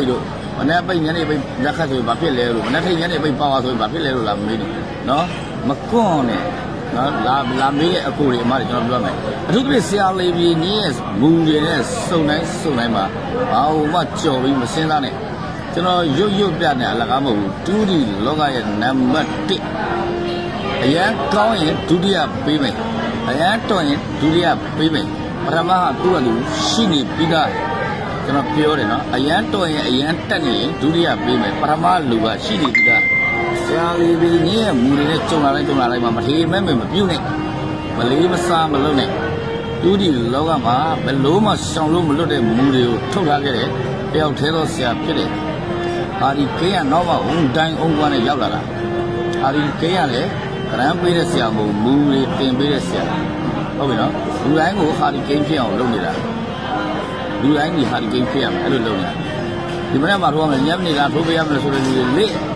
ပိတ်လို့မနေ့ပိတ်ညနေပိတ်လက်ခတ်ဆိုရင်ဘာဖြစ်လဲလို့မနေ့ထိတ်ညနေပိတ်ပါသွားဆိုရင်ဘာဖြစ်လဲလို့လာမေးတယ်နော်မကွန်းနဲ့နော်လာလာမေးရဲ့အကူတွေအမတွေကျွန်တော်ပြောမယ်အထူးသဖြင့်ဆရာလေးကြီးညင်းရဲ့မူတွေနဲ့စုံတိုင်းစုံတိုင်းမှာဘာလို့မှကြော်ပြီးမစင်းသားနဲ့ကျွန်တော်ရွတ်ရွတ်ပြနေအလကားမဟုတ်ဘူးတူဒီလောကရဲ့နံပါတ်1အရန်ကောင်းရင်ဒုတိယပေးမယ်အရန်တော်ရင်ဒုတိယပေးမယ်ပထမကသူ့အတူရှိနေပြီးသား ကျွန်တော်ပြောတယ်နော်အရန်တော်ရင်အရန်တက်နေရင်ဒုတိယပေးမယ်ပထမလူကရှိနေပြီးသားဆရာလေးတွေညရဲ့မူတွေနဲ့ကြုံလာတိုင်းကြုံလာတိုင်းမှာမထေမဲ့မဲ့မပြုတ်နဲ့မလေးမစားမလုပ်နဲ့တူဒီလောကမှာဘယ်လို့မှရှောင်လို့မလွတ်တဲ့မူတွေကိုထုတ်ထားခဲ့တယ်တယောက်သေးသောဆရာဖြစ်တယ်အာဒီကိန်းကတော့မှဝန်တိုင်းအုံကွာနဲ့ရောက်လာတာအာဒီကိန်းရလေဂရန်ပေးတဲ့ဆရာမဟုတ်မူတွေတင်ပေးတဲ့ဆရာဟုတ်ပြီနော်လူတိုင်းကိုဟာဒီကိန်းဖြစ်အောင်လုပ်နေတာ လူတိုင်းဒီဟာဒီကိန်းဖြစ်ရမယ်အဲ့လိုလုပ်နေတာဒီမနေ့မှာထိုးရမယ်ညနေကထိုးပေးရမယ်ဆိုတဲ့လူတွေလေ